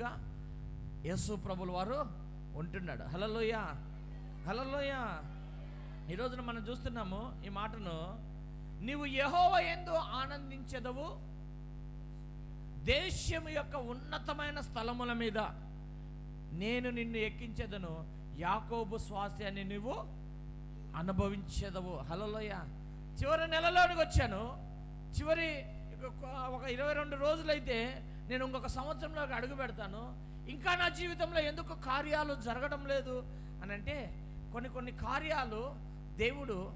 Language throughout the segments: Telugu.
దేవుడుగా యేసు ప్రభుల వారు ఉంటున్నాడు. హలలోయ హలలోయ ఈరోజున మనం చూస్తున్నాము ఈ మాటను నీవు యహోవ ఎందు ఆనందించదవు దేశం యొక్క ఉన్నతమైన స్థలముల మీద. నేను నిన్ను ఎక్కించేదను యాకోబు స్వాస్యాన్ని నువ్వు అనుభవించేదవు. హలోయ చివరి నెలలోనికి వచ్చాను చివరి ఒక ఇరవై రెండు రోజులైతే నేను ఇంకొక సంవత్సరంలోకి అడుగు పెడతాను. ఇంకా నా జీవితంలో ఎందుకు కార్యాలు జరగడం లేదు? అని అంటే కొన్ని కొన్ని కార్యాలు దేవుడు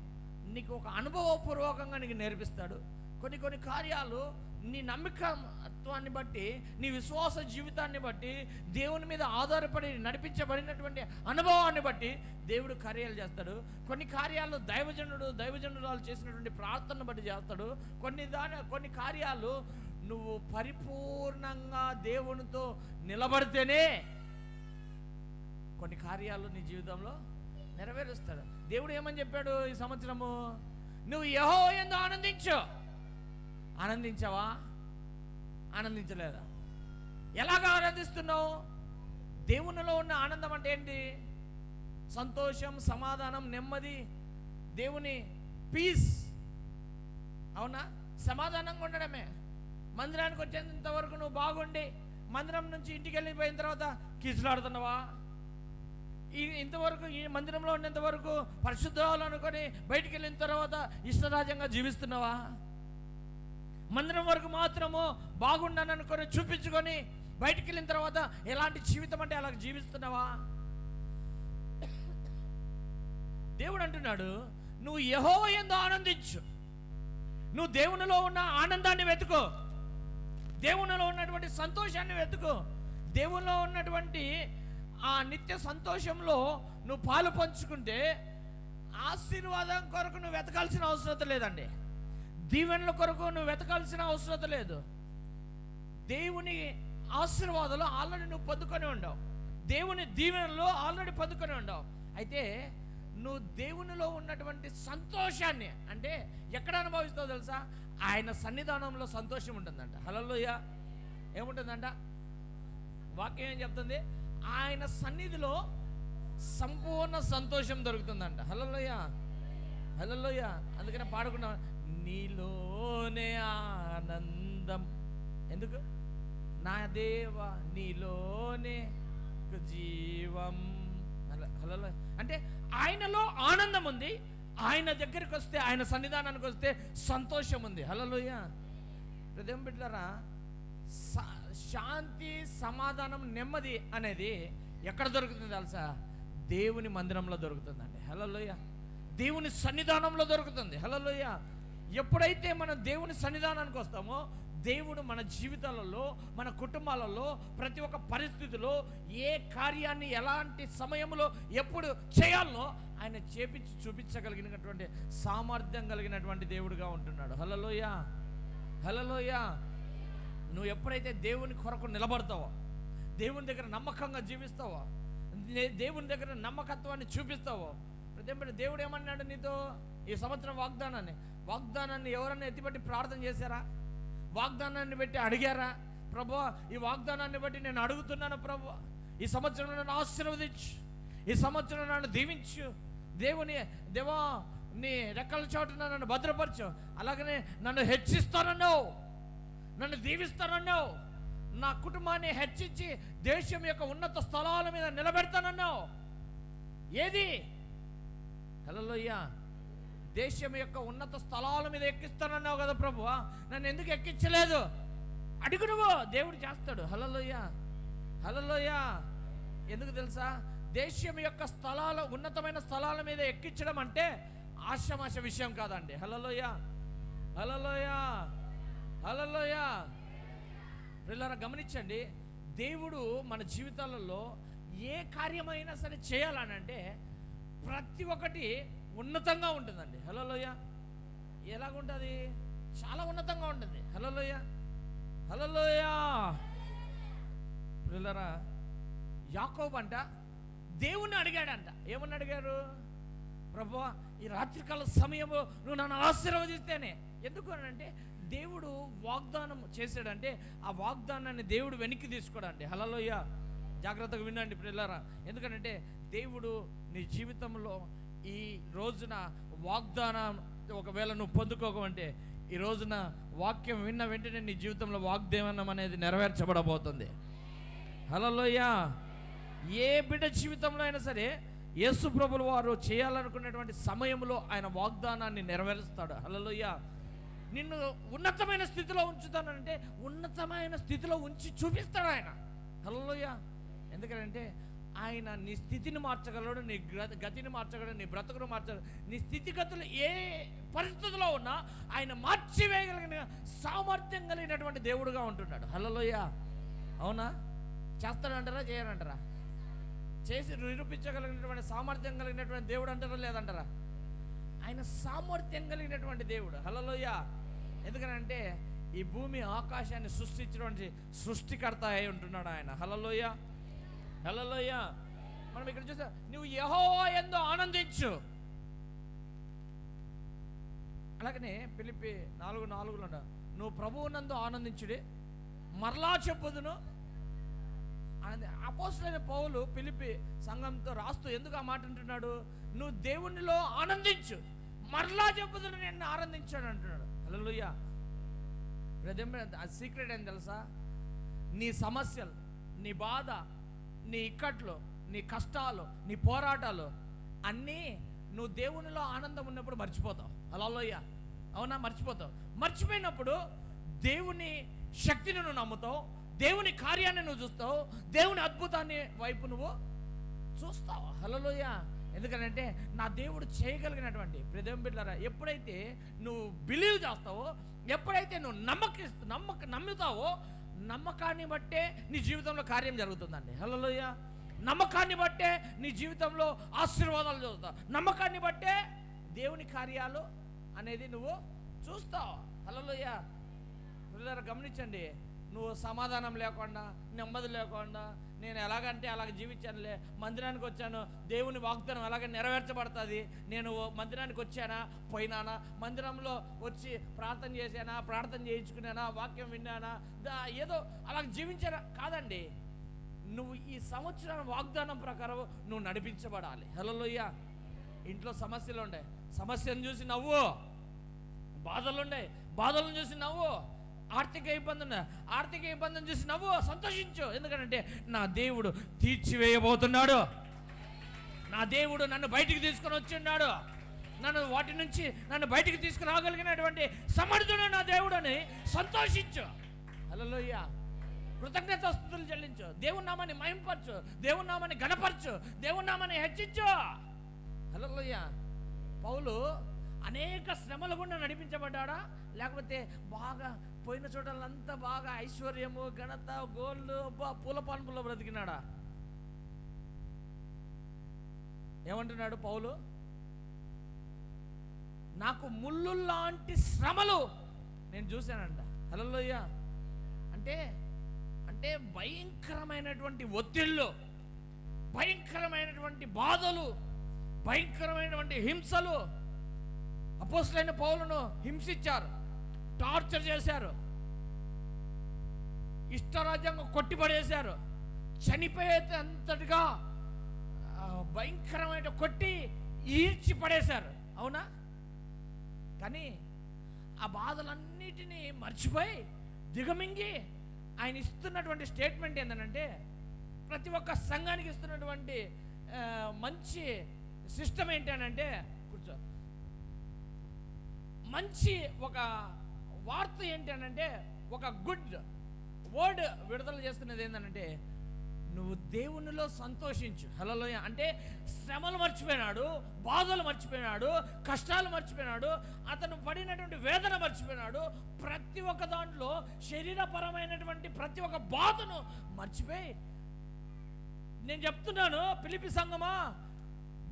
నీకు ఒక అనుభవపూర్వకంగా నీకు నేర్పిస్తాడు. కొన్ని కొన్ని కార్యాలు నీ నమ్మకత్వాన్ని బట్టి నీ విశ్వాస జీవితాన్ని బట్టి దేవుని మీద ఆధారపడి నడిపించబడినటువంటి అనుభవాన్ని బట్టి దేవుడు కార్యాలు చేస్తాడు. కొన్ని కార్యాలు దైవజనుడు దైవజనురాలు చేసినటువంటి ప్రార్థనను బట్టి చేస్తాడు. కొన్ని దాని కొన్ని కార్యాలు నువ్వు పరిపూర్ణంగా దేవునితో నిలబడితేనే కొన్ని కార్యాలు నీ జీవితంలో నెరవేరుస్తాడు. దేవుడు ఏమని చెప్పాడు ఈ సంవత్సరము? నువ్వు యహో ఎందు ఆనందించు. ఆనందించావా? ఆనందించలేదా? ఎలాగ ఆనందిస్తున్నావు? దేవునిలో ఉన్న ఆనందం అంటే ఏంటి? సంతోషం సమాధానం నెమ్మది దేవుని పీస్ అవునా? సమాధానంగా ఉండడమే. మందిరానికి వచ్చేంత వరకు నువ్వు బాగుండి మందిరం నుంచి ఇంటికి వెళ్ళిపోయిన తర్వాత కిజులాడుతున్నావా? ఈ ఇంతవరకు ఈ మందిరంలో ఉన్నంత వరకు పరిశుద్ధాలు అనుకొని బయటికి వెళ్ళిన తర్వాత ఇష్టరాజ్యంగా జీవిస్తున్నావా? మందిరం వరకు మాత్రము బాగుండని అనుకొని చూపించుకొని బయటికి వెళ్ళిన తర్వాత ఎలాంటి జీవితం అంటే అలా జీవిస్తున్నావా? దేవుడు అంటున్నాడు నువ్వు యహో ఎందు ఆనందించు. నువ్వు దేవునిలో ఉన్న ఆనందాన్ని వెతుకో. దేవునిలో ఉన్నటువంటి సంతోషాన్ని వెతుకు. దేవునిలో ఉన్నటువంటి ఆ నిత్య సంతోషంలో నువ్వు పాలు పంచుకుంటే ఆశీర్వాదం కొరకు నువ్వు వెతకాల్సిన అవసరం లేదండి. దీవెనల కొరకు నువ్వు వెతకాల్సిన అవసరం లేదు. దేవుని ఆశీర్వాదాలు ఆల్రెడీ నువ్వు పొందుకొని ఉండవు. దేవుని దీవెనలో ఆల్రెడీ పొందుకొని ఉండవు. అయితే నువ్వు దేవునిలో ఉన్నటువంటి సంతోషాన్ని అంటే ఎక్కడ అనుభవిస్తావు తెలుసా? ఆయన సన్నిధానంలో సంతోషం ఉంటుందంట. హలోయ ఏముంటుందంట? వాక్యం ఏం చెప్తుంది? ఆయన సన్నిధిలో సంపూర్ణ సంతోషం దొరుకుతుందంట. హలోయ హలోయ అందుకనే పాడుకున్నా నీలోనే ఆనందం. ఎందుకు? నా దేవ నీలోనే జీవం. హల- అంటే ఆయనలో ఆనందం ఉంది. ఆయన దగ్గరికి వస్తే ఆయన సన్నిధానానికి వస్తే సంతోషం ఉంది. హలోయ హృదయం బిడ్డరా శాంతి సమాధానం నెమ్మది అనేది ఎక్కడ దొరుకుతుంది తెలుసా? దేవుని మందిరంలో దొరుకుతుందండి. హలోయ దేవుని సన్నిధానంలో దొరుకుతుంది. హలోయ ఎప్పుడైతే మనం దేవుని సన్నిధానానికి వస్తామో దేవుడు మన జీవితాలలో మన కుటుంబాలలో ప్రతి ఒక్క పరిస్థితిలో ఏ కార్యాన్ని ఎలాంటి సమయంలో ఎప్పుడు చేయాలో ఆయన చేపించి చూపించగలిగినటువంటి సామర్థ్యం కలిగినటువంటి దేవుడుగా ఉంటున్నాడు. హలలోయ హలలోయ నువ్వు ఎప్పుడైతే దేవుని కొరకు నిలబడతావో దేవుని దగ్గర నమ్మకంగా జీవిస్తావో దేవుని దగ్గర నమ్మకత్వాన్ని చూపిస్తావో ప్రతి దేవుడు ఏమన్నాడు నీతో? ఈ సంవత్సరం వాగ్దానాన్ని. వాగ్దానాన్ని ఎవరన్నా ఎత్తిపట్టి ప్రార్థన చేశారా? వాగ్దానాన్ని బట్టి అడిగారా? ప్రభు ఈ వాగ్దానాన్ని బట్టి నేను అడుగుతున్నాను ప్రభు ఈ సంవత్సరం నన్ను ఆశీర్వదించు. ఈ సంవత్సరం నన్ను దీవించు. దేవుని దేవా నీ రెక్కల చోటున నన్ను భద్రపరచు. అలాగనే నన్ను హెచ్చిస్తానన్నావు. నన్ను దీవిస్తానన్నావు. నా కుటుంబాన్ని హెచ్చించి దేశం యొక్క ఉన్నత స్థలాల మీద నిలబెడతానన్నావు. ఏది? హలోయ్యా దేశం యొక్క ఉన్నత స్థలాల మీద ఎక్కిస్తానన్నావు కదా ప్రభు నన్ను ఎందుకు ఎక్కించలేదు? అడుగు నువ్వు. దేవుడు చేస్తాడు. హలోయ్యా హలోయ ఎందుకు తెలుసా? దేశం యొక్క స్థలాల ఉన్నతమైన స్థలాల మీద ఎక్కించడం అంటే ఆశమాశ విషయం కాదండి. హలలోయ హలలోయ హలలోయ పిల్లరా గమనించండి. దేవుడు మన జీవితాలలో ఏ కార్యమైనా సరే చేయాలని అంటే ప్రతి ఒక్కటి ఉన్నతంగా ఉంటుందండి. హలోయ ఎలాగుంటుంది? చాలా ఉన్నతంగా ఉంటుంది. హలోయ హలోయ పిల్లరా యాకోబ్ అంట దేవుణ్ణి అడిగాడంట. ఏమని అడిగారు? ప్రభు ఈ రాత్రికాల సమయము నువ్వు నన్ను ఆశీర్వదిస్తేనే. ఎందుకు అని అంటే దేవుడు వాగ్దానం చేశాడంటే ఆ వాగ్దానాన్ని దేవుడు వెనక్కి తీసుకోడండి హలలోయ జాగ్రత్తగా వినండి పిల్లరా ఎందుకంటే దేవుడు నీ జీవితంలో ఈ రోజున వాగ్దానం ఒకవేళ నువ్వు పొందుకోకమంటే ఈ రోజున వాక్యం విన్న వెంటనే నీ జీవితంలో వాగ్దేవనం అనేది నెరవేర్చబడబోతుంది. హలోయ ఏ బిడ్డ జీవితంలో అయినా సరే యేసు ప్రభులు వారు చేయాలనుకున్నటువంటి సమయంలో ఆయన వాగ్దానాన్ని నెరవేరుస్తాడు. హలలోయ నిన్ను ఉన్నతమైన స్థితిలో ఉంచుతానంటే ఉన్నతమైన స్థితిలో ఉంచి చూపిస్తాడు ఆయన. హలోయ ఎందుకంటే ఆయన నీ స్థితిని మార్చగలడు నీ గతిని మార్చగలడు నీ బ్రతుకును మార్చగలడు. నీ స్థితిగతులు ఏ పరిస్థితిలో ఉన్నా ఆయన మార్చివేయగలిగిన సామర్థ్యం కలిగినటువంటి దేవుడుగా ఉంటున్నాడు. హలోయ అవునా? చేస్తాడంటారా? చేయనంటారా చేసి నిరూపించగలిగినటువంటి సామర్థ్యం కలిగినటువంటి దేవుడు అంటారా లేదంటారా? ఆయన సామర్థ్యం కలిగినటువంటి దేవుడు. హలోయ ఎందుకనంటే ఈ భూమి ఆకాశాన్ని సృష్టించినటువంటి సృష్టికర్త అయి ఉంటున్నాడు ఆయన. హలలోయ హలలోయ మనం ఇక్కడ చూసా నువ్వు యహో ఎందో ఆనందించు. అలాగనే పిలిపి నాలుగు నాలుగులో నువ్వు ప్రభువు నందు ఆనందించుడి మరలా చెప్పుదును అపోసులైన పౌలు పిలిపి సంఘంతో రాస్తూ ఎందుకు ఆ మాట అంటున్నాడు? నువ్వు దేవునిలో ఆనందించు. మరలా చెప్పుదును నేను ఆనందించాడు అంటున్నాడు. హల్లెలూయా. సీక్రెట్ ఏం తెలుసా? నీ సమస్యలు నీ బాధ నీ ఇక్కట్లు నీ కష్టాలు నీ పోరాటాలు అన్నీ నువ్వు దేవునిలో ఆనందం ఉన్నప్పుడు మర్చిపోతావు. అలలోయ అవునా? మర్చిపోతావు. మర్చిపోయినప్పుడు దేవుని శక్తిని నువ్వు నమ్ముతావు. దేవుని కార్యాన్ని నువ్వు చూస్తావు దేవుని అద్భుతాన్ని వైపు నువ్వు చూస్తావు. హలోయ ఎందుకంటే నా దేవుడు చేయగలిగినటువంటి ప్రదేం బిడ్డలారా ఎప్పుడైతే నువ్వు బిలీవ్ చేస్తావో ఎప్పుడైతే నువ్వు నమ్మకి నమ్మక నమ్ముతావో నమ్మకాన్ని బట్టే నీ జీవితంలో కార్యం జరుగుతుందండి. హలోయ నమ్మకాన్ని బట్టే నీ జీవితంలో ఆశీర్వాదాలు చూస్తావు నమ్మకాన్ని బట్టే దేవుని కార్యాలు అనేది నువ్వు చూస్తావు. హలోయ గమనించండి. నువ్వు సమాధానం లేకుండా నెమ్మది లేకుండా నేను ఎలాగంటే అలాగ జీవించానులే మందిరానికి వచ్చాను దేవుని వాగ్దానం ఎలాగ నెరవేర్చబడుతుంది నేను మందిరానికి వచ్చానా పోయినానా మందిరంలో వచ్చి ప్రార్థన చేశానా ప్రార్థన చేయించుకున్నానా వాక్యం విన్నానా దా ఏదో అలాగ జీవించానా కాదండి. నువ్వు ఈ సంవత్సరం వాగ్దానం ప్రకారం నువ్వు నడిపించబడాలి. హలోయ్య ఇంట్లో సమస్యలు ఉండే సమస్యను చూసి నవ్వు. బాధలుండే. బాధలను చూసి నవ్వు. ఆర్థిక ఇబ్బందిని ఆర్థిక ఇబ్బందిని చూసి నవ్వు సంతోషించు. ఎందుకంటే నా దేవుడు తీర్చివేయబోతున్నాడు. నా దేవుడు నన్ను బయటికి తీసుకొని వచ్చిన్నాడు. నన్ను వాటి నుంచి నన్ను బయటికి తీసుకుని రాగలిగినటువంటి సమర్థుడు నా దేవుడు అని సంతోషించు. హలోయ్య కృతజ్ఞత స్థుతులు చెల్లించు. దేవుని నామాన్ని మహింపరచు. దేవుని నామాన్ని గణపరచు దేవుని నామాన్ని హెచ్చించు. హలోయ్య పౌలు అనేక శ్రమల గుండా నడిపించబడ్డాడా? లేకపోతే బాగా పోయిన చోటలంతా బాగా ఐశ్వర్యము ఘనత గోల్డ్ అబ్బా, పూల పాన్పుల్లో బ్రతికినాడా? ఏమంటున్నాడు పౌలు? నాకు ముళ్ళు లాంటి శ్రమలు నేను చూశానంట. హలోయ్య అంటే అంటే భయంకరమైనటువంటి ఒత్తిళ్ళు భయంకరమైనటువంటి బాధలు భయంకరమైనటువంటి హింసలు అపోసలైన పౌలను హింసించారు టార్చర్ చేశారు ఇష్టరాజ్యంగా కొట్టిపడేశారు చనిపోయేంతటిగా అంతటిగా భయంకరమైన కొట్టి ఈడ్చి పడేశారు అవునా? కానీ ఆ బాధలన్నిటినీ మర్చిపోయి దిగమింగి ఆయన ఇస్తున్నటువంటి స్టేట్మెంట్ ఏంటంటే ప్రతి ఒక్క సంఘానికి ఇస్తున్నటువంటి మంచి సిస్టమ్ ఏంటి మంచి ఒక వార్త ఏంటి ఒక గుడ్ వర్డ్ విడుదల చేస్తున్నది ఏంటంటే నువ్వు దేవునిలో సంతోషించు. హలో అంటే శ్రమలు మర్చిపోయినాడు బాధలు మర్చిపోయినాడు కష్టాలు మర్చిపోయినాడు అతను పడినటువంటి వేదన మర్చిపోయినాడు ప్రతి ఒక్క దాంట్లో శరీరపరమైనటువంటి ప్రతి ఒక్క బాధను మర్చిపోయి నేను చెప్తున్నాను పిలిపి సంగమా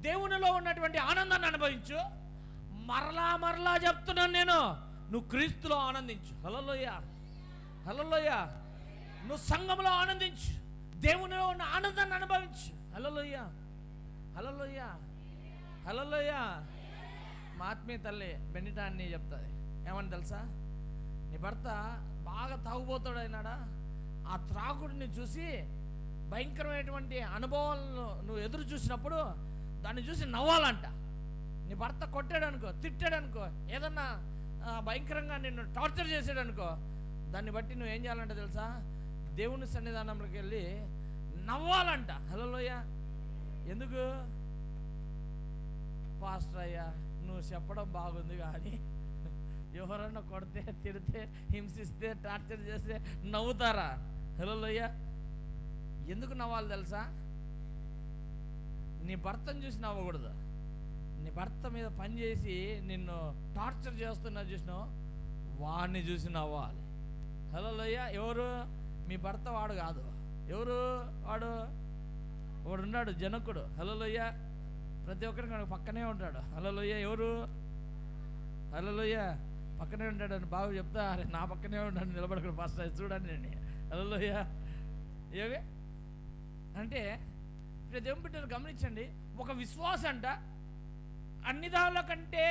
దేవునిలో ఉన్నటువంటి ఆనందాన్ని అనుభవించు. మరలా మరలా చెప్తున్నాను నేను. నువ్వు క్రీస్తులో ఆనందించు. హలోయ హలోయ నువ్వు సంఘంలో ఆనందించు. దేవునిలో ఉన్న ఆనందాన్ని అనుభవించు. హలోయ హలోయ హలోయ మా ఆత్మీయ తల్లి బెన్నిటా అని చెప్తుంది. ఏమని తెలుసా? నీ భర్త బాగా తాగుబోతాడు అయినాడా? ఆ త్రాగుడిని చూసి భయంకరమైనటువంటి అనుభవాలను నువ్వు ఎదురు చూసినప్పుడు దాన్ని చూసి నవ్వాలంట. నీ భర్త కొట్టాడు అనుకో తిట్టాడు అనుకో ఏదన్నా భయంకరంగా నిన్ను టార్చర్ చేసాడు అనుకో దాన్ని బట్టి నువ్వు ఏం చేయాలంట తెలుసా? దేవుని సన్నిధానంలోకి వెళ్ళి నవ్వాలంట. హలోయ ఎందుకు? పాస్టర్ అయ్యా నువ్వు చెప్పడం బాగుంది కానీ ఎవరన్నా కొడితే తిడితే హింసిస్తే టార్చర్ చేస్తే నవ్వుతారా? హలోయ ఎందుకు నవ్వాలి తెలుసా? నీ భర్తను చూసి నవ్వకూడదు. నీ భర్త మీద పని చేసి నిన్ను టార్చర్ చేస్తున్నా చూసినావు? వాడిని చూసి నవ్వాలి. హలో లోయ ఎవరు? మీ భర్త వాడు కాదు. ఎవరు వాడు? వాడు ఉన్నాడు జనకుడు. హలో లోయ ప్రతి ఒక్కరికి పక్కనే ఉంటాడు. హలో లోయ ఎవరు? హలో లోయ పక్కనే ఉంటాడు అని బాబు చెప్తా. అరే నా పక్కనే ఉంటాడు నిలబడకుండా ఫస్ట్ చూడండి నేను హలో లోయ ఏవి? అంటే ప్రతి దేవుని గమనించండి. ఒక విశ్వాస అంట అన్ని దానిల కంటే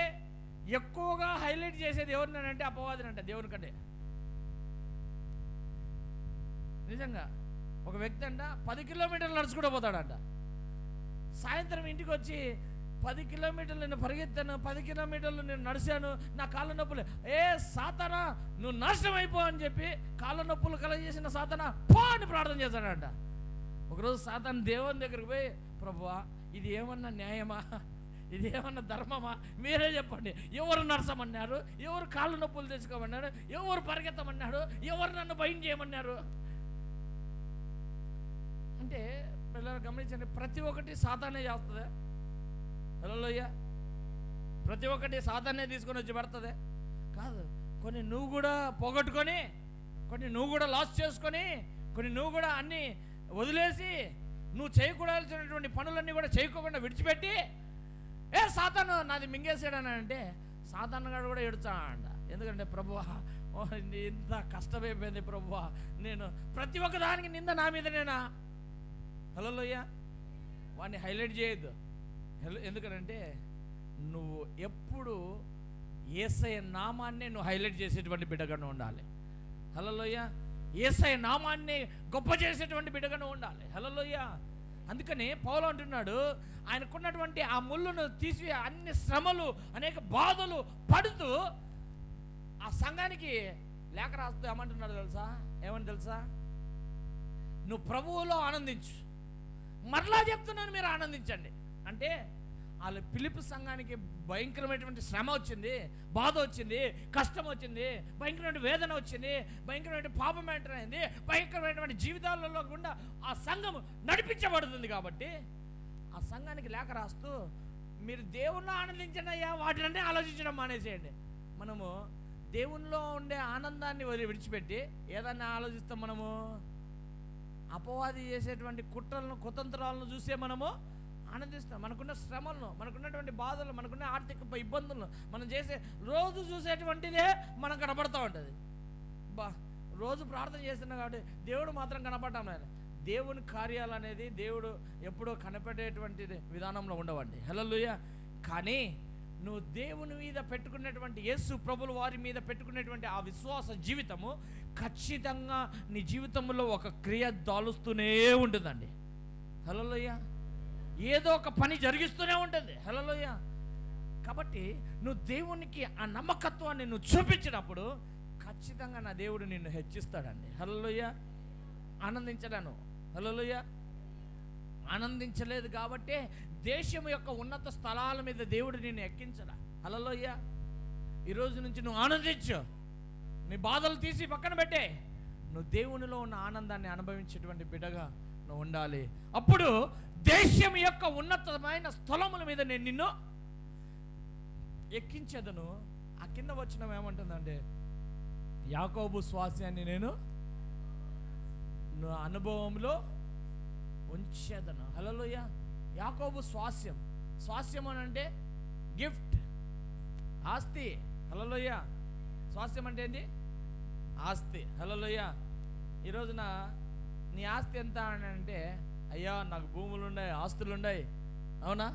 ఎక్కువగా హైలైట్ చేసేది ఎవరినంటే అపవాదినంట దేవుని కంటే. నిజంగా ఒక వ్యక్తి అంట పది కిలోమీటర్లు నడుచుకుంటూ పోతాడంట. సాయంత్రం ఇంటికి వచ్చి పది కిలోమీటర్లు నేను పరిగెత్తాను పది కిలోమీటర్లు నేను నడిచాను నా కాళ్ళ నొప్పులు. ఏ సాతనా నువ్వు నాశనం అయిపో అని చెప్పి కాళ్ళ నొప్పులు కలగజేసిన సాతనా పో అని ప్రార్థన చేశాడంట ఒకరోజు సాతాన్ దేవుని దగ్గరికి పోయి ప్రభువా ఇది ఏమన్నా న్యాయమా? ఇది ఏమన్నా ధర్మమా? మీరే చెప్పండి. ఎవరు నడసమన్నారు ఎవరు కాళ్ళు నొప్పులు తెచ్చుకోమన్నారు? ఎవరు పరిగెత్తమన్నారు? ఎవరు నన్ను భయం చేయమన్నారు? అంటే పిల్లలు గమనించండి ప్రతి ఒక్కటి సాధారణ చేస్తుంది. పిల్లలయ్యా ప్రతి ఒక్కటి సాధారణ తీసుకొని వచ్చి పెడుతుంది. కాదు కొన్ని నువ్వు కూడా పోగొట్టుకొని కొన్ని నువ్వు కూడా లాస్ చేసుకొని కొన్ని నువ్వు కూడా అన్నీ వదిలేసి నువ్వు చేయకూడాల్సినటువంటి పనులన్నీ కూడా చేయకోకుండా విడిచిపెట్టి ఏ సాతాను నాది మింగేసాడని అంటే సాతాను గారు కూడా ఎడుచా అంట ఎందుకంటే ప్రభు ఓ, ఇంత కష్టమైపోయింది ప్రభు నేను ప్రతి ఒక్క దానికి నింద నా మీద నేనా హలోయ్య వాడిని హైలైట్ చేయొద్దు. హలో ఎందుకనంటే నువ్వు ఎప్పుడు ఏసఐ నామాన్నే నువ్వు హైలైట్ చేసేటువంటి బిడ్డగాను ఉండాలి. హలోయ్య ఏసఐ నామాన్ని గొప్ప చేసేటువంటి బిడ్డగానే ఉండాలి. హలోయ్య అందుకని పౌలు అంటున్నాడు ఆయనకున్నటువంటి ఆ ముళ్ళును తీసి అన్ని శ్రమలు అనేక బాధలు పడుతూ ఆ సంఘానికి లేఖ రాస్తూ ఏమంటున్నాడు తెలుసా? ఏమని తెలుసా? నువ్వు ప్రభువులో ఆనందించు. మరలా చెప్తున్నాను మీరు ఆనందించండి. అంటే వాళ్ళ పిలుపు సంఘానికి భయంకరమైనటువంటి శ్రమ వచ్చింది బాధ వచ్చింది కష్టం వచ్చింది భయంకరమైన వేదన వచ్చింది భయంకరమైన పాపం ఏంటనేది అయింది భయంకరమైనటువంటి జీవితాలలో గుండా ఆ సంఘం నడిపించబడుతుంది కాబట్టి ఆ సంఘానికి లేఖ రాస్తూ మీరు దేవుణ్ణి ఆనందించండి అయ్యా వాటినంటే ఆలోచించడం మానేసేయండి. మనము దేవునిలో ఉండే ఆనందాన్ని వదిలి విడిచిపెట్టి ఏదన్నా ఆలోచిస్తాం మనము? అపవాది చేసేటువంటి కుట్రలను కుతంత్రాలను చూసే మనము ఆనందిస్తాం. మనకున్న శ్రమలను మనకున్నటువంటి బాధలు మనకున్న ఆర్థిక ఇబ్బందులను మనం చేసే రోజు చూసేటువంటిదే మనం కనపడుతూ ఉంటుంది. బా రోజు ప్రార్థన చేస్తున్నాం కాబట్టి దేవుడు మాత్రం కనపడటం లేదు. దేవుని కార్యాలు అనేది దేవుడు ఎప్పుడో కనపడేటువంటి విధానంలో ఉండవండి. హలోయ కానీ నువ్వు దేవుని మీద పెట్టుకున్నటువంటి యేసు ప్రభుల వారి మీద పెట్టుకునేటువంటి ఆ విశ్వాస జీవితము ఖచ్చితంగా నీ జీవితంలో ఒక క్రియ దాలుస్తూనే ఉంటుందండి. హలోయ్యా ఏదో ఒక పని జరిగిస్తూనే ఉంటుంది. హలోయ కాబట్టి నువ్వు దేవునికి ఆ నమ్మకత్వాన్ని నువ్వు చూపించినప్పుడు ఖచ్చితంగా నా దేవుడు నిన్ను హెచ్చిస్తాడండి. హలోయ ఆనందించడాను హలోయ ఆనందించలేదు కాబట్టే దేశం యొక్క ఉన్నత స్థలాల మీద దేవుడు నిన్ను ఎక్కించడా. హలోయ ఈ రోజు నుంచి నువ్వు ఆనందించు. నీ బాధలు తీసి పక్కన పెట్టే. నువ్వు దేవునిలో ఉన్న ఆనందాన్ని అనుభవించేటువంటి బిడ్డగా నువ్వు ఉండాలి. అప్పుడు దేశం యొక్క ఉన్నతమైన స్థలముల మీద నేను నిన్ను ఎక్కించేదను. ఆ కింద వచ్చిన ఏమంటుందంటే యాకోబు స్వాస్యాన్ని నేను అనుభవంలో ఉంచేదను. హలోయ యాకోబు స్వాస్యం. స్వాస్యం అని అంటే గిఫ్ట్ ఆస్తి. హలోయ స్వాస్యం అంటే ఏంటి ఆస్తి. హలోయ ఈ రోజున నీ ఆస్తి ఎంత అని అంటే అయ్యా నాకు భూములు ఉన్నాయి ఆస్తులు ఉన్నాయి అవునా?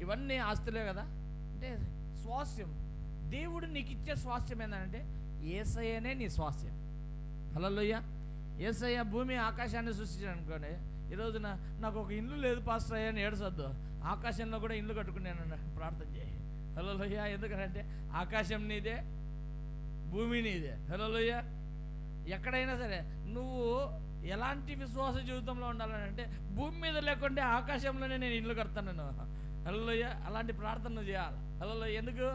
ఇవన్నీ ఆస్తులే కదా? అంటే స్వాస్యం దేవుడు నీకు ఇచ్చే స్వాస్యం ఏంటంటే ఏసయ్యనే నీ స్వాస్యం హలోయ్య ఏసయ్య భూమి ఆకాశాన్ని సృష్టించాడు అనుకోండి ఈ రోజున నాకు ఒక ఇల్లు లేదు పాస్టర్ అయ్యా అని ఏడుసొద్దు. ఆకాశంలో కూడా ఇల్లు కట్టుకున్నాను ప్రార్థన చేయి. హలోయ్య ఎందుకంటే ఆకాశం నీదే భూమి నీదే. హలోయ్య ఎక్కడైనా సరే నువ్వు ఎలాంటి విశ్వాస జీవితంలో ఉండాలని అంటే భూమి మీద లేకుంటే ఆకాశంలోనే నేను ఇల్లు కడతాను హలోయ్య అలాంటి ప్రార్థన నువ్వు చేయాలి. హలోయ్య ఎందుకు?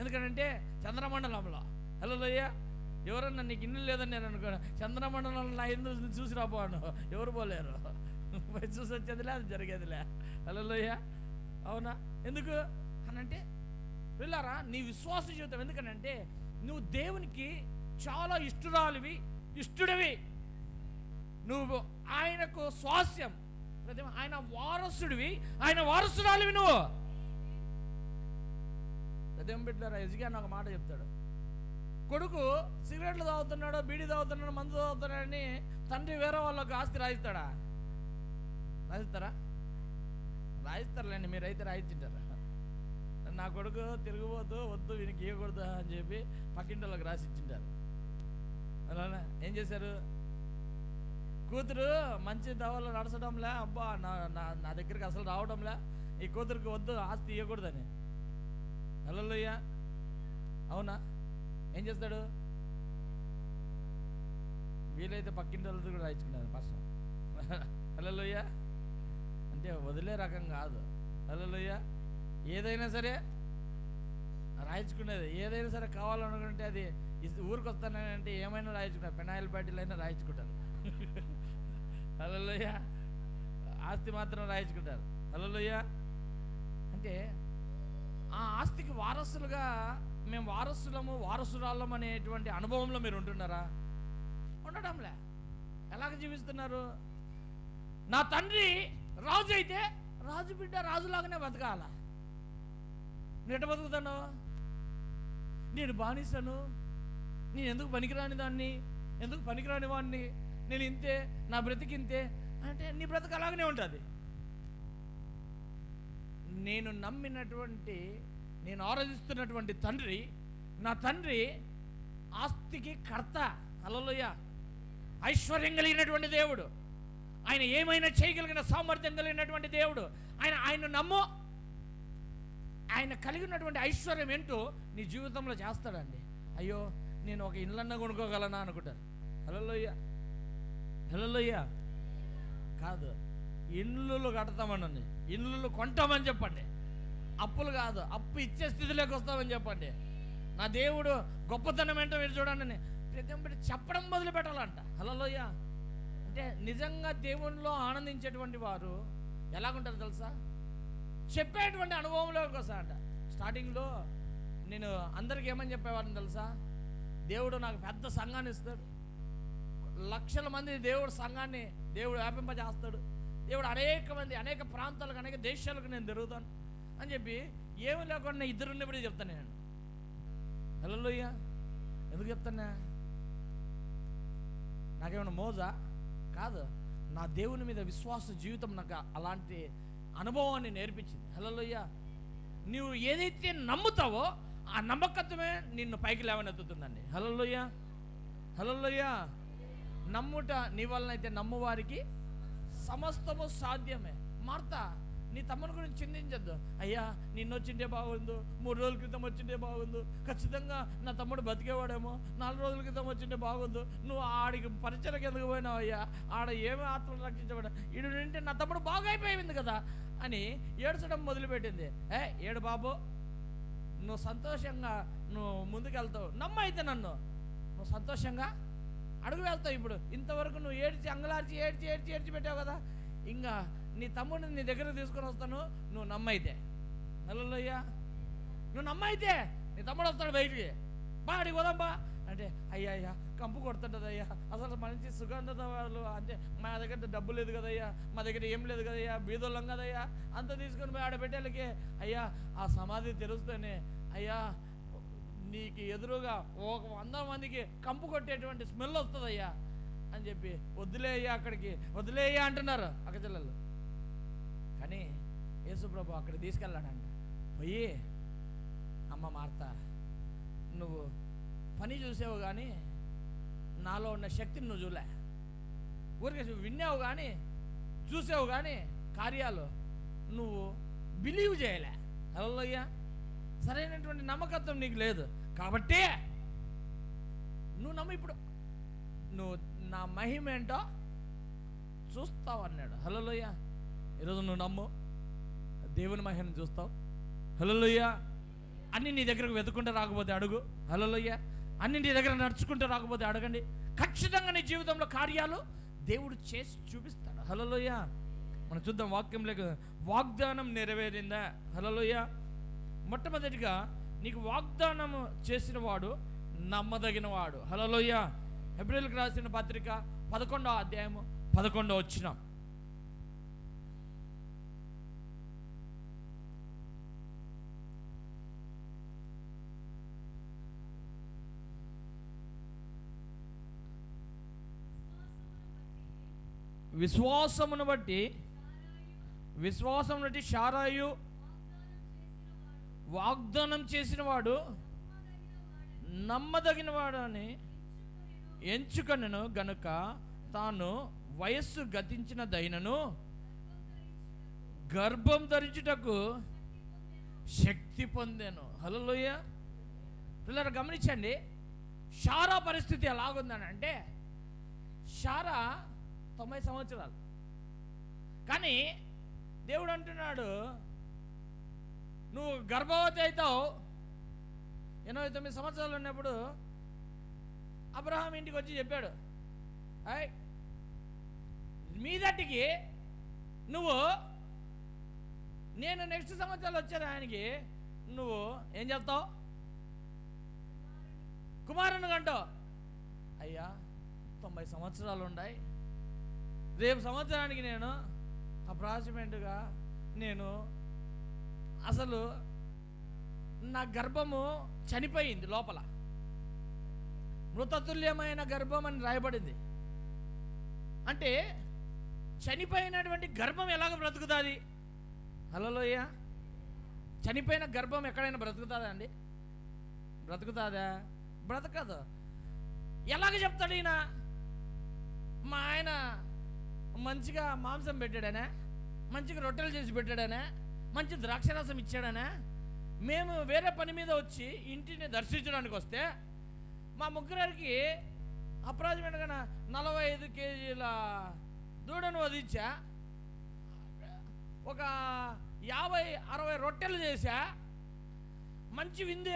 ఎందుకంటే చంద్రమండలంలో. హలోయ్య ఎవరన్నా నీకు ఇల్లు లేదని నేను అనుకో చంద్రమండలంలో నా ఇల్లు చూసి రాపోను ఎవరు పోలేరు. చూసి వచ్చేదిలే అది జరిగేదిలే. హలోయ్య అవునా? ఎందుకు? అనంటే వెళ్ళారా? నీ విశ్వాస జీవితం. ఎందుకనంటే నువ్వు దేవునికి చాలా ఇష్టురాలివి ఇష్టుడివి. నువ్వు ఆయనకు స్వాస్యం. ప్రతి ఆయన వారసుడివి ఆయన వారసురాలివి నువ్వు. అదేం బిడ్డారా ఎజిగాని ఒక మాట చెప్తాడు. కొడుకు సిగరెట్లు తాగుతున్నాడు బీడీ తాగుతున్నాడు మందు తాగుతున్నాడని తండ్రి వేరే వాళ్ళకి ఆస్తి రాయిస్తాడా? రాయిస్తారా? రాయిస్తారులేండి మీరైతే రాయించుంటారా నా కొడుకు తిరిగిపోతూ వద్దు వీనికి ఇవ్వకూడదు అని చెప్పి పక్కింటి వాళ్ళకి రాసిచ్చింటారు అలా ఏం చేశారు? కూతురు మంచి దవలో నడచడంలే అబ్బా నా నా నా దగ్గరికి అసలు రావడంలే ఈ కూతురికి వద్దు ఆస్తి ఇవ్వకూడదని హలోయ్య అవునా? ఏం చేస్తాడు? వీలైతే పక్కింటి వాళ్ళతో కూడా రాయించుకున్నాను ఫస్ట్. హలోయ్య అంటే వదిలే రకం కాదు. హలోయ్య ఏదైనా సరే రాయించుకునేది. ఏదైనా సరే కావాలనుకుంటే అది ఊరికి వస్తానంటే ఏమైనా రాయించుకుంటారు పెనాయిల్ బాటిల్ అయినా రాయించుకుంటారు అలలోయ ఆస్తి మాత్రం రాయించుకుంటారు. అలలోయ. అంటే ఆ ఆస్తికి వారసులుగా మేము వారసులము వారసురాళ్ళం అనేటువంటి అనుభవంలో మీరు ఉంటున్నారా? ఉండడంలే ఎలాగ జీవిస్తున్నారు? నా తండ్రి రాజు అయితే రాజు బిడ్డ రాజులాగానే బతకాల? నేను ఎట్ట బతుకుతాను నేను బానిసను నేను ఎందుకు పనికిరాని దాన్ని? ఎందుకు పనికిరాని వాడిని నేను ఇంతే నా బ్రతికి ఇంతే అంటే నీ బ్రతుకు అలాగనే ఉంటుంది. నేను నమ్మినటువంటి నేను ఆరాధిస్తున్నటువంటి తండ్రి నా తండ్రి ఆస్తికి కర్త అలలోయ ఐశ్వర్యం కలిగినటువంటి దేవుడు. ఆయన ఏమైనా చేయగలిగిన సామర్థ్యం కలిగినటువంటి దేవుడు. ఆయన ఆయన నమ్ము. ఆయన కలిగినటువంటి ఐశ్వర్యం ఏంటో నీ జీవితంలో చేస్తాడండి. అయ్యో నేను ఒక ఇళ్ళన్నా కొనుక్కోగలనా అనుకుంటారు. హలోయ్య హలోయ్య కాదు ఇల్లులు కడతామనండి. ఇల్లులు కొంటామని చెప్పండి. అప్పులు కాదు అప్పు ఇచ్చే స్థితిలోకి వస్తామని చెప్పండి. నా దేవుడు గొప్పతనం ఏంటో మీరు చూడండి ప్రతి ఒక్కటి చెప్పడం మొదలు పెట్టాలంట. హలోయ అంటే నిజంగా దేవునిలో ఆనందించేటువంటి వారు ఎలాగుంటారు తెలుసా? చెప్పేటువంటి అనుభవంలోకి వస్తా అంట స్టార్టింగ్లో నేను అందరికి ఏమని చెప్పేవాడిని తెలుసా? దేవుడు నాకు పెద్ద సంఘాన్ని ఇస్తాడు. లక్షల మంది దేవుడు సంఘాన్ని దేవుడు వ్యాపింపజేస్తాడు. దేవుడు అనేక మంది అనేక ప్రాంతాలకు అనేక దేశాలకు నేను తిరుగుతాను. అని చెప్పి ఏమి లేకుండా ఇద్దరు ఉన్నప్పుడే చెప్తాను నేను. హలోయ్య ఎందుకు చెప్తానా నాకేమైనా మోజా? కాదు. నా దేవుని మీద విశ్వాస జీవితం నాకు అలాంటి అనుభవాన్ని నేర్పించింది. హలోయ్య నువ్వు ఏదైతే నమ్ముతావో ఆ నమ్మకత్వమే నిన్ను పైకి లేవనెత్తుతుందండి. హలోయ్య హలోయ్య నమ్ముట నీ వలనైతే నమ్మువారికి సమస్తము సాధ్యమే. మార్త నీ తమ్ముని గురించి చింతించద్దు. అయ్యా నిన్న వచ్చింటే బాగుండు మూడు రోజుల క్రితం వచ్చింటే బాగుండు. ఖచ్చితంగా నా తమ్ముడు బతికేవాడేమో నాలుగు రోజుల క్రితం వచ్చింటే బాగుండు. నువ్వు ఆడికి పరిచయకి ఎందుకు పోయినావు అయ్యా. ఆడ ఏమి ఆత్మలు రక్షించబడ ఇడు నింటే నా తమ్ముడు బాగా అయిపోయింది కదా అని ఏడ్చడం మొదలుపెట్టింది. ఏ ఏడు బాబు. నువ్వు సంతోషంగా నువ్వు ముందుకెళ్తావు. నమ్మైతే నన్ను. నువ్వు సంతోషంగా అడుగు వెళ్తావు ఇప్పుడు. ఇంతవరకు నువ్వు ఏడ్చి అంగలార్చి ఏడ్చి ఏడ్చి ఏడ్చి పెట్టావు కదా. ఇంకా నీ తమ్ముడిని నీ దగ్గర తీసుకొని వస్తాను. నువ్వు నమ్మైతే. నల్లయ్యా నువ్వు నమ్మైతే నీ తమ్ముడు వస్తాడు బయటికి. బా అడిగి పోదాం బా. అంటే అయ్యా అయ్యా కంపు కొడుతుంటుంది అయ్యా. అసలు మంచి సుగంధ వాళ్ళు అంటే మా దగ్గర డబ్బు లేదు కదయ్యా. మా దగ్గర ఏం లేదు కదయ్యా. బీదోళ్ళం కదయ్యా. అంత తీసుకొని పోయి ఆడ పెట్టేళ్ళకి అయ్యా ఆ సమాధి తెరుస్తేనే అయ్యా నీకు ఎదురుగా ఒక వంద మందికి కంపు కొట్టేటువంటి స్మెల్ వస్తుందయ్యా అని చెప్పి వదిలేయ్యా అక్కడికి వదిలేయ్యా అంటున్నారు అక్క చెల్లెలు కానీ యేసుప్రభు అక్కడ తీసుకెళ్ళాడంట. పోయి అమ్మ మార్త నువ్వు పని చూసావు కానీ నాలో ఉన్న శక్తిని నువ్వు చూలే ఊరికే విన్నావు కానీ చూసావు కానీ కార్యాలు నువ్వు బిలీవ్ చేయలే. అయ్యా సరైనటువంటి నమ్మకత్వం నీకు లేదు. కాబట్టి నువ్వు నమ్ము ఇప్పుడు నువ్వు నా మహిమ ఏంటో చూస్తావు అన్నాడు. హలోయ ఈరోజు నువ్వు నమ్ము. దేవుని మహిమను చూస్తావు. హలోయ అన్ని నీ దగ్గరకు వెతుకుంటే రాకపోతే అడుగు. హలోయ అన్ని నీ దగ్గర నడుచుకుంటూ రాకపోతే అడగండి. ఖచ్చితంగా నీ జీవితంలో కార్యాలు దేవుడు చేసి చూపిస్తాడు. హలోయ మనం చూద్దాం వాక్యంలోకి వాగ్దానం నెరవేరిందా? హలోయ మొట్టమొదటిగా నీకు వాగ్దానం చేసిన వాడు నమ్మదగిన వాడు హలోయ ఏప్రిల్కి రాసిన పత్రిక పదకొండో అధ్యాయము పదకొండో వచ్చిన విశ్వాసమును బట్టి విశ్వాసం బట్టి షారాయు వాగ్దానం చేసినవాడు నమ్మదగినవాడని అని ఎంచుకొనను గనుక తాను వయస్సు గతించిన దైనను గర్భం ధరించుటకు శక్తి పొందాను. హలోయ పిల్లలు గమనించండి షారా పరిస్థితి ఎలాగుందని అంటే షారా తొంభై సంవత్సరాలు. కానీ దేవుడు అంటున్నాడు నువ్వు గర్భవతి అవుతావు ఎనభై తొమ్మిది సంవత్సరాలు ఉన్నప్పుడు అబ్రహాం ఇంటికి వచ్చి చెప్పాడు అయ్ మీదటికి నువ్వు నేను నెక్స్ట్ సంవత్సరాలు వచ్చాను ఆయనకి నువ్వు ఏం చెప్తావు? కుమారుని అంటావు అయ్యా తొంభై సంవత్సరాలు ఉన్నాయి రేపు సంవత్సరానికి నేను అప్రాసిమెంట్గా నేను అసలు నా గర్భము చనిపోయింది లోపల. మృతతుల్యమైన గర్భం అని రాయబడింది. అంటే చనిపోయినటువంటి గర్భం ఎలాగ బ్రతుకుతుంది? హలోయ చనిపోయిన గర్భం ఎక్కడైనా బ్రతుకుతుందా అండి? బ్రతుకుతుందా? బ్రతకదు. ఎలాగ చెప్తాడు ఈయన? మా ఆయన మంచిగా మాంసం పెట్టాడనే? మంచిగా రొట్టెలు చేసి పెట్టాడనే? మంచి ద్రాక్షరసం ఇచ్చాడనే? మేము వేరే పని మీద వచ్చి ఇంటిని దర్శించడానికి వస్తే మా ముగ్గురికి అప్రాక్సిమేట్గా నలభై ఐదు కేజీల దూడను వధించా. ఒక యాభై అరవై రొట్టెలు చేశా. మంచి విందు